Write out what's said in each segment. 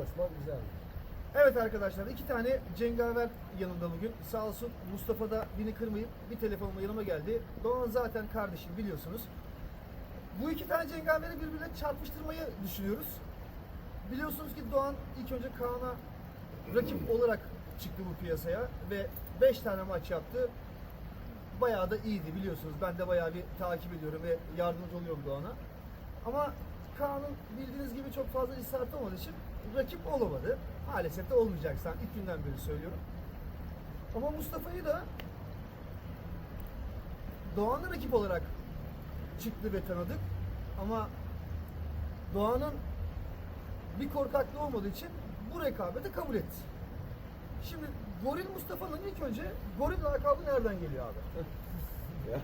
Koşmak güzel. Evet arkadaşlar iki tane cengaver yanında bugün. Sağ olsun Mustafa da beni kırmayıp bir telefonla yanıma geldi. Doğan zaten kardeşim biliyorsunuz. Bu iki tane cengaveri birbirine çarpıştırmayı düşünüyoruz. Biliyorsunuz ki Doğan ilk önce Kaan'a rakip olarak çıktı bu piyasaya ve 5 tane maç yaptı. Bayağı da iyiydi biliyorsunuz. Ben de bayağı bir takip ediyorum ve yardımcı oluyorum Doğan'a. Ama Kaan'ın bildiğiniz gibi çok fazla ısrarlı olmadığı için rakip olamadı. Maalesef de olmayacak. Sen ilk günden beri söylüyorum. Ama Mustafa'yı da Doğan'ı rakip olarak çıktı ve tanıdık. Ama Doğan'ın bir korkaklığı olmadığı için bu rekabeti kabul etti. Şimdi Goril Mustafa'nın ilk önce Goril lakabı nereden geliyor abi? Ya.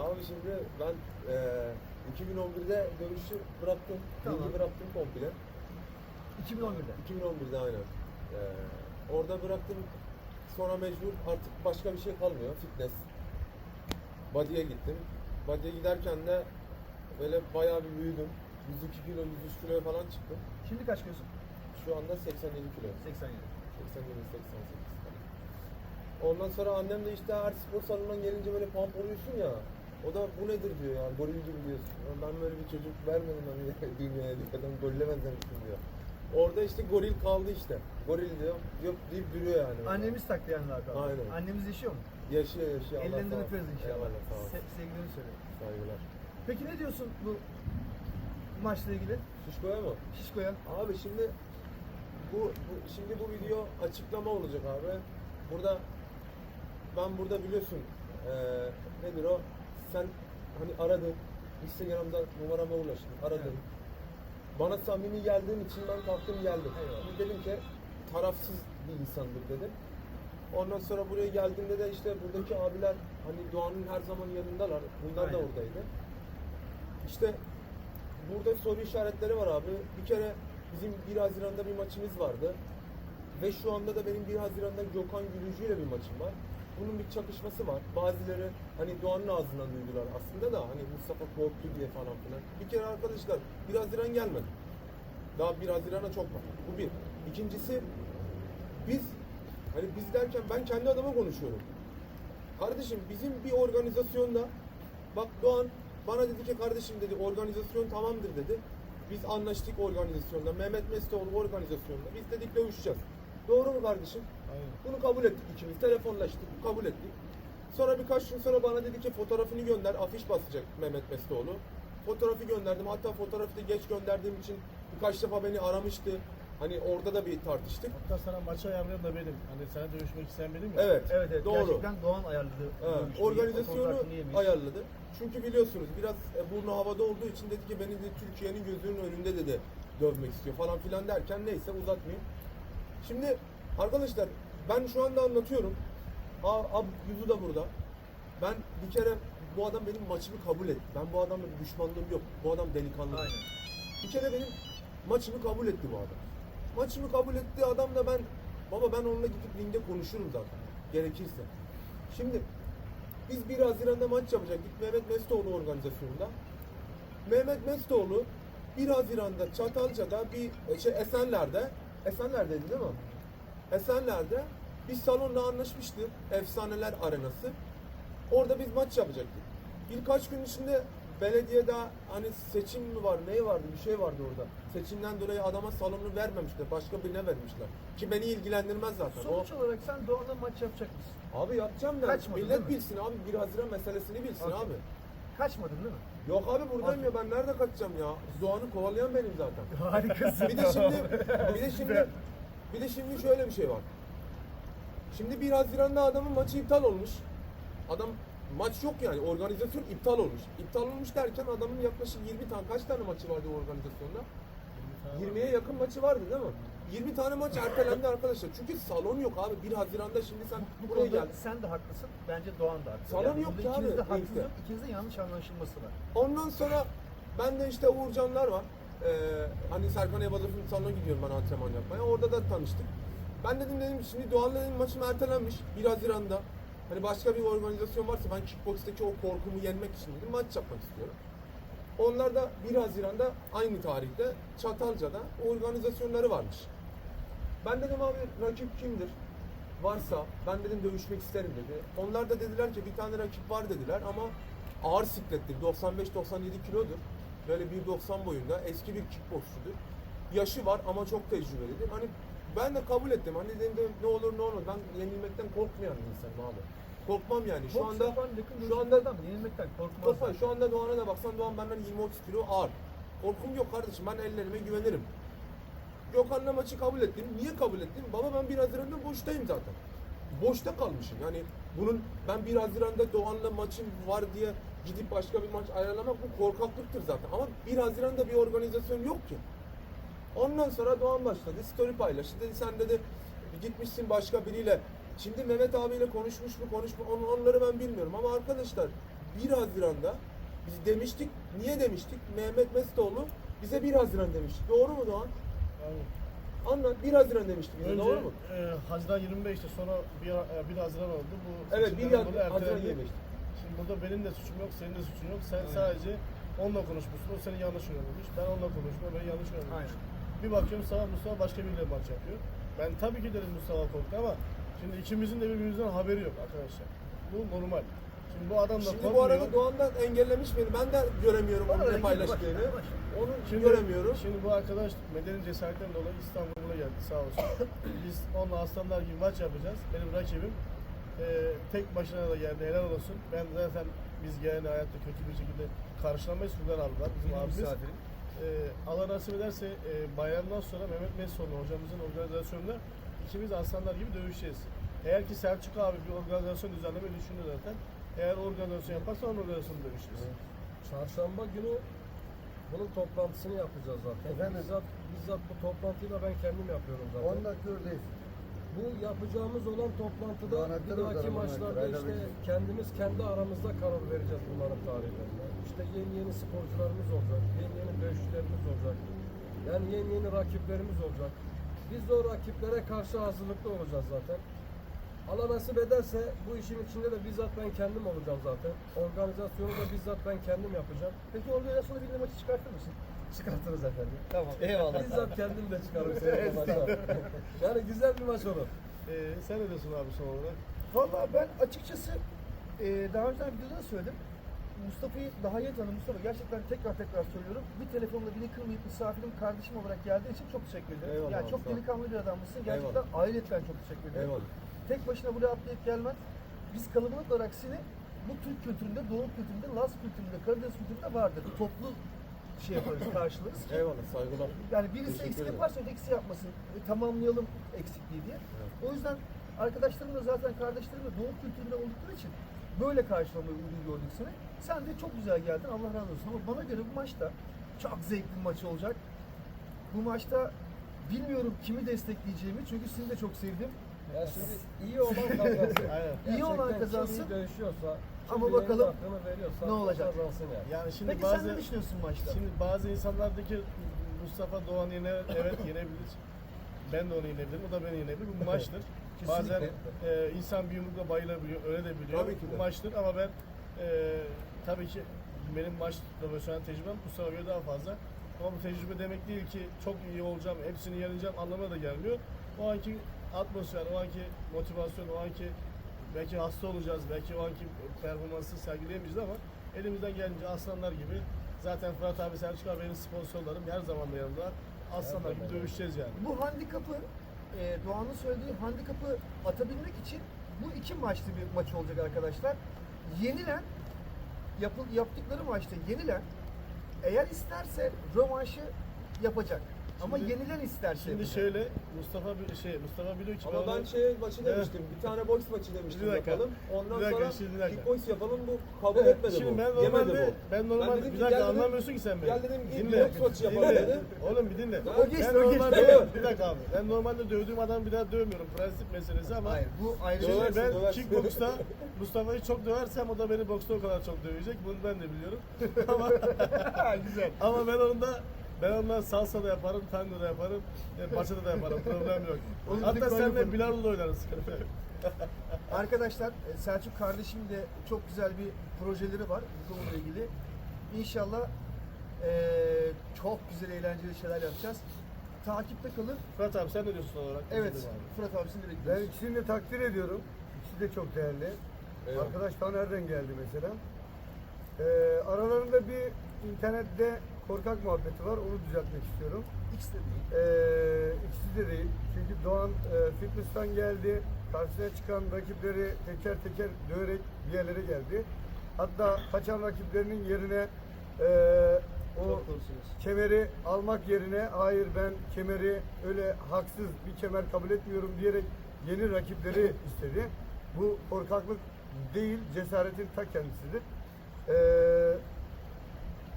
Abi şimdi ben eee 2011'de dövüşü bıraktım. Tamam. Ligi bıraktım komple. 2011'de. 2011'de aynen. Eee, orada bıraktım. Sonra mecbur artık başka bir şey kalmıyor. Fitness. Body'ye gittim. Body'ye giderken de böyle bayağı bir büyüdüm. 102 kilo, 103 kiloya falan çıktım. Şimdi kaç kilosun? Şu anda 87 kilo. 87. 87, 88 falan. Ondan sonra annem de işte her spor salonundan gelince böyle pump oluyorsun ya. O da bu nedir diyor yani goril gibi diyorsun. Ya Ben böyle bir çocuk vermedim hani dünyaya diyor. Adam benzemişsin diyor. Orada işte goril kaldı işte. Goril diyor. Yok deyip duruyor yani. Annemiz taktı yani lakabı. Aynen. Annemiz yaşıyor mu? Yaşıyor yaşıyor. Allah Ellerinden sağ olsun. inşallah. Eyvallah sağ olsun. Se- sevgilerini söyle. Saygılar. Peki ne diyorsun bu maçla ilgili? Şişko'ya mı? Şişko'ya. Abi şimdi bu, bu şimdi bu video açıklama olacak abi. Burada ben burada biliyorsun eee nedir o? Sen hani aradın. Instagram'da numarama ulaştın. Aradın. Evet. Bana samimi geldiğin için ben kalktım geldim. Eyvallah. Dedim ki tarafsız bir insandır dedim. Ondan sonra buraya geldiğimde de işte buradaki abiler hani Doğan'ın her zaman yanındalar. Bunlar da Aynen. oradaydı. İşte burada soru işaretleri var abi. Bir kere bizim 1 Haziran'da bir maçımız vardı. Ve şu anda da benim 1 Haziran'da Gökhan Gülücü ile bir maçım var. Bunun bir çakışması var. Bazıları hani Doğan'ın ağzından duydular aslında da hani Mustafa korktu diye falan filan. Bir kere arkadaşlar 1 Haziran gelmedi. Daha 1 Haziran'a çok var. Bu bir. İkincisi biz hani biz derken ben kendi adıma konuşuyorum. Kardeşim bizim bir organizasyonda bak Doğan bana dedi ki kardeşim dedi organizasyon tamamdır dedi. Biz anlaştık organizasyonda. Mehmet Mestoğlu organizasyonda. Biz dedik dövüşeceğiz. Doğru mu kardeşim? Aynen. Bunu kabul ettik ikimiz. Telefonlaştık. Kabul ettik. Sonra birkaç gün sonra bana dedi ki fotoğrafını gönder. Afiş basacak Mehmet Mestoğlu. Fotoğrafı gönderdim. Hatta fotoğrafı da geç gönderdiğim için birkaç defa beni aramıştı. Hani orada da bir tartıştık. Hatta sana maçı ayarlayan da benim. Hani sana dövüşmek isteyen benim ya. Evet. Evet evet. Doğru. Gerçekten Doğan ayarladı. Evet, organizasyonu yemiş. ayarladı. Çünkü biliyorsunuz biraz e, burnu havada olduğu için dedi ki beni de Türkiye'nin gözünün önünde dedi dövmek istiyor falan filan derken neyse uzatmayayım. Şimdi arkadaşlar ben şu anda anlatıyorum. Ab, Yuzu da burada. Ben bir kere bu adam benim maçımı kabul etti. Ben bu adamla bir düşmanlığım yok. Bu adam delikanlı. Aynen. Bir kere benim maçımı kabul etti bu adam. Maçımı kabul etti adam da ben baba ben onunla gidip ringde konuşurum zaten gerekirse. Şimdi biz 1 Haziran'da maç yapacaktık Mehmet Mestoğlu organizasyonunda. Mehmet Mestoğlu 1 Haziran'da Çatalca'da bir şey Esenler'de Esenler'deydi değil mi? Esenler'de bir salonla anlaşmıştı. Efsaneler Arenası. Orada biz maç yapacaktık. Birkaç gün içinde belediyede hani seçim mi var, ne vardı, bir şey vardı orada. Seçimden dolayı adama salonu vermemişler, başka birine vermişler. Ki beni ilgilendirmez zaten. Sonuç O, olarak sen Doğan'la maç yapacak mısın? abi yapacağım da Kaçmadın millet mi? bilsin abi 1 Haziran meselesini bilsin Okey. abi. Kaçmadın değil mi? Yok abi buradayım ya ben nerede kaçacağım ya? Doğan'ı kovalayan benim zaten. Harikasın. Bir de şimdi bir de şimdi bir de şimdi şöyle bir şey var. Şimdi 1 Haziran'da adamın maçı iptal olmuş. Adam maç yok yani organizasyon iptal olmuş. İptal olmuş derken adamın yaklaşık 20 tane kaç tane maçı vardı organizasyonda? 20'ye yakın maçı vardı değil mi? 20 tane maç ertelendi arkadaşlar. Çünkü salon yok abi. 1 Haziran'da şimdi sen Bu buraya konuda gel. sen de haklısın. Bence Doğan da haklı. Salon yok burada ki ikiniz abi, de haksız ringde. yok. İkiniz de yanlış anlaşılması var. Ondan sonra ben de işte Uğurcanlar var. Ee, hani Serkan Ebadır'ın salonuna gidiyorum ben antrenman yapmaya. Orada da tanıştık. Ben dedim dedim şimdi Doğan'la dedim maçım ertelenmiş 1 Haziran'da. Hani başka bir organizasyon varsa ben kickbox'taki o korkumu yenmek için dedim maç yapmak istiyorum. Onlar da 1 Haziran'da aynı tarihte Çatalca'da organizasyonları varmış. Ben dedim abi rakip kimdir? Varsa ben dedim dövüşmek isterim dedi. Onlar da dediler ki bir tane rakip var dediler ama ağır siklettir. 95-97 kilodur. Böyle 1.90 boyunda eski bir kickboksçudur. Yaşı var ama çok tecrübelidir. Hani ben de kabul ettim. Hani dedim de ne olur ne olur. Ben yenilmekten korkmayan bir insanım abi. Korkmam yani. Şu Boks anda yapan yakın şu anda adam yenilmekten korkmaz. Korkma, şu anda Doğan'a da baksan Doğan benden 20-30 kilo ağır. Korkum yok kardeşim ben ellerime güvenirim. Gökhan'la maçı kabul ettim. Niye kabul ettim? Baba ben 1 Haziran'da boştayım zaten. Boşta kalmışım. Yani bunun ben 1 Haziran'da Doğan'la maçım var diye gidip başka bir maç ayarlamak bu korkaklıktır zaten. Ama 1 Haziran'da bir organizasyon yok ki. Ondan sonra Doğan başladı. Story paylaştı. Dedi sen dedi gitmişsin başka biriyle. Şimdi Mehmet abiyle konuşmuş mu konuşma on- onları ben bilmiyorum ama arkadaşlar 1 Haziran'da biz demiştik. Niye demiştik? Mehmet Mestoğlu bize 1 Haziran demişti. Doğru mu Doğan? Yani Anlat 1 Haziran demişti bize. önce Doğru mu? e, Haziran 25'te sonra 1, e, 1 Haziran oldu. Bu Evet 1 seçimlerin dolayı Haziran ertelendi. 25. Şimdi burada benim de suçum yok, senin de suçun yok. Sen sadece onunla konuşmuşsun, o seni yanlış öğrenmiş. Ben onunla konuştum, o beni yanlış. Aynen. Bir bakıyorum Mustafa, Mustafa başka biriyle maç yapıyor. Ben tabii ki dedim Mustafa korktu ama şimdi ikimizin de birbirimizden haberi yok arkadaşlar. Bu normal. Şimdi bu adam da Şimdi bu arada Doğan'dan engellemiş beni. Ben de göremiyorum onu ne paylaştığını. Onu Şimdi, göremiyorum. Şimdi bu arkadaş Medeni cesaretten dolayı İstanbul'a geldi sağ olsun. Biz onunla aslanlar gibi maç yapacağız. Benim rakibim e, tek başına da geldi helal olsun. Ben zaten biz geleni hayatta kötü bir şekilde karşılamayız. Buradan aldılar bizim Benim abimiz. misafirim. E, Allah nasip ederse e, bayramdan sonra Mehmet Mesoğlu hocamızın organizasyonunda ikimiz aslanlar gibi dövüşeceğiz. Eğer ki Selçuk abi bir organizasyon düzenlemeyi düşünüyor zaten. Eğer organizasyon yaparsa onun organizasyonu dövüşeceğiz. Çarşamba günü bunun toplantısını yapacağız zaten. Efendim? Bizzat, bizzat bu toplantıyı da ben kendim yapıyorum zaten. 10 dakika oradayız. Bu yapacağımız olan toplantıda bir dahaki maçlarda işte kendimiz kendi aramızda karar vereceğiz bunların tarihlerine. İşte yeni yeni sporcularımız olacak, yeni yeni dövüşçülerimiz olacak. Yani yeni yeni rakiplerimiz olacak. Biz de o rakiplere karşı hazırlıklı olacağız zaten. Allah nasip ederse bu işin içinde de bizzat ben kendim olacağım zaten. Organizasyonu da bizzat ben kendim yapacağım. Peki organizasyonu bir maçı çıkartır mısın? Çıkartırız efendim. Tamam. Eyvallah. Bizzat kendim de çıkarım seni o maça. Yani güzel bir maç olur. E, sen ne diyorsun abi son olarak? Valla ben açıkçası e, daha önceden videoda da söyledim. Mustafa'yı daha iyi tanıdım. Mustafa gerçekten tekrar tekrar söylüyorum. Bir telefonla beni kırmayıp misafirim, kardeşim olarak geldiğin için çok teşekkür ederim. Eyvallah yani çok delikanlı bir adammışsın. Gerçekten ailetten çok teşekkür ederim. Eyvallah. Tek başına buraya atlayıp gelmen. Biz kalabalık olarak seni bu Türk kültüründe, Doğu kültüründe, Laz kültüründe, Karadeniz kültüründe vardır. Toplu şey yaparız, karşılarız ki Eyvallah saygılar. yani birisi eksik yaparsa ötekisi yapmasın. E, tamamlayalım eksikliği diye. O yüzden arkadaşlarım da zaten kardeşlerim de doğu kültüründe oldukları için böyle karşılamayı uygun gördük seni. Sen de çok güzel geldin. Allah razı olsun. Ama bana göre bu maçta çok zevkli bir maç olacak. Bu maçta bilmiyorum kimi destekleyeceğimi çünkü seni de çok sevdim. Ya şimdi iyi olan kazansın. Aynen. İyi olan Gerçekten kazansın. Kim iyi dövüşüyorsa, kim Ama bileğinin bakalım hakkını veriyorsa ne o olacak? Kazansın yani. Yani şimdi Peki bazı sen ne düşünüyorsun maçta? şimdi bazı insanlardaki Mustafa Doğan yine evet yenebilir. Ben de onu yenebilirim, o da beni yenebilir. Bu maçtır. Bazen e, insan bir yumrukla bayılabiliyor, öyle de biliyor. Tabii ki de. Bu maçtır ama ben e, tabii ki benim maç profesyonel tecrübem Mustafa göre daha fazla. Ama bu tecrübe demek değil ki çok iyi olacağım, hepsini yeneceğim anlamına da gelmiyor. O anki atmosfer, o anki motivasyon, o anki belki hasta olacağız, belki o anki performansı sergileyemeyeceğiz ama elimizden gelince aslanlar gibi zaten Fırat abi, Selçuk abi benim sponsorlarım her zaman da yanımda. Aslanlar gibi dövüşeceğiz yani. Bu handikapı, e, Doğan'ın söylediği handikapı atabilmek için bu iki maçlı bir maç olacak arkadaşlar. Yenilen, yapıl, yaptıkları maçta yenilen eğer isterse rövanşı yapacak. Ama Şimdi- yenilen isterse Şimdi yapacak. şöyle Mustafa bir şey Mustafa biliyor ki Ama ben şey maçı demiştim. Bir tane boks maçı demiştim Bir dakika. yapalım. Ondan Bir dakika, sonra şimdi bir dakika. kickbox yapalım bu kabul Evet, etmedi Şimdi bu. ben Yemedi normalde bu. ben normalde dedim bir ki, dakika gel dedim, anlamıyorsun ki sen beni. Gel dedim git Dinle. boks maçı yapalım dedim. Oğlum bir dinle. O geçti, ben o geçti. normalde bir dakika abi. Ben normalde dövdüğüm adamı bir daha dövmüyorum. Prensip meselesi ama Hayır bu ayrı Şimdi bir Döversin, ben döversin. kickboksta Mustafa'yı çok döversem o da beni boksta o kadar çok dövecek. Bunu ben de biliyorum. ama Güzel. ama ben onda ben ondan salsa da yaparım, tango da yaparım, e, bachata da yaparım. Problem yok. Onu Hatta ben seninle yaparım. bilardo da oynarız. Sıkıntı yok. Arkadaşlar e, Selçuk kardeşim de çok güzel bir projeleri var bu konuyla ilgili. İnşallah Ee, çok güzel eğlenceli şeyler yapacağız. Takipte kalın. Fırat abi sen ne diyorsun son olarak? Evet, Üzüldüm abi. Fırat abisini de Ben bekliyoruz. ikisini de takdir ediyorum. İkisi de çok değerli. Eyvallah. Arkadaş ta nereden geldi mesela? Ee, aralarında bir internette korkak muhabbeti var. Onu düzeltmek istiyorum. İkisi de değil. Ee, ikisi de değil. Çünkü Doğan e, fitness'tan geldi. Karşısına çıkan rakipleri teker teker döverek bir yerlere geldi. Hatta kaçan rakiplerinin yerine e, o kemeri almak yerine hayır ben kemeri öyle haksız bir kemer kabul etmiyorum diyerek yeni rakipleri istedi. Bu korkaklık değil, cesaretin ta kendisidir. Ee,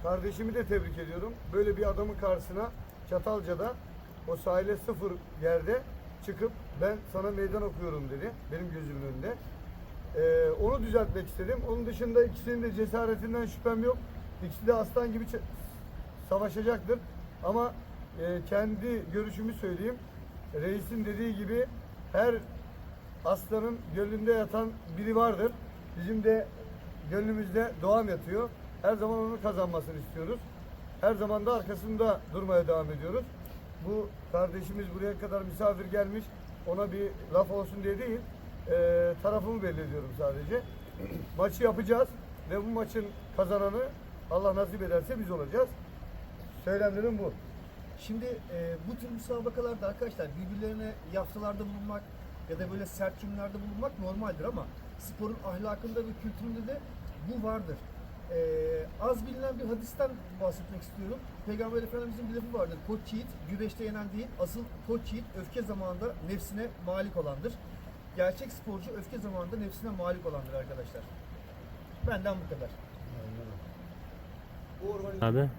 kardeşimi de tebrik ediyorum. Böyle bir adamın karşısına Çatalca'da o sahile sıfır yerde çıkıp ben sana meydan okuyorum dedi. Benim gözümün önünde. Ee, onu düzeltmek istedim. Onun dışında ikisinin de cesaretinden şüphem yok. İkisi de aslan gibi savaşacaktır. Ama e, kendi görüşümü söyleyeyim. Reisin dediği gibi her aslanın gönlünde yatan biri vardır. Bizim de gönlümüzde Doğan yatıyor. Her zaman onun kazanmasını istiyoruz. Her zaman da arkasında durmaya devam ediyoruz. Bu kardeşimiz buraya kadar misafir gelmiş. Ona bir laf olsun diye değil. e, tarafımı belli ediyorum sadece. Maçı yapacağız ve bu maçın kazananı Allah nasip ederse biz olacağız. Söylemlerim bu. Şimdi e, bu tür müsabakalarda arkadaşlar birbirlerine yaftalarda bulunmak ya da böyle sert cümlelerde bulunmak normaldir ama sporun ahlakında ve kültüründe de bu vardır. E, az bilinen bir hadisten bahsetmek istiyorum. Peygamber Efendimizin bir lafı vardır. Koç yiğit güreşte yenen değil, asıl koç yiğit öfke zamanında nefsine malik olandır. Gerçek sporcu öfke zamanında nefsine malik olandır arkadaşlar. Benden bu kadar. Abi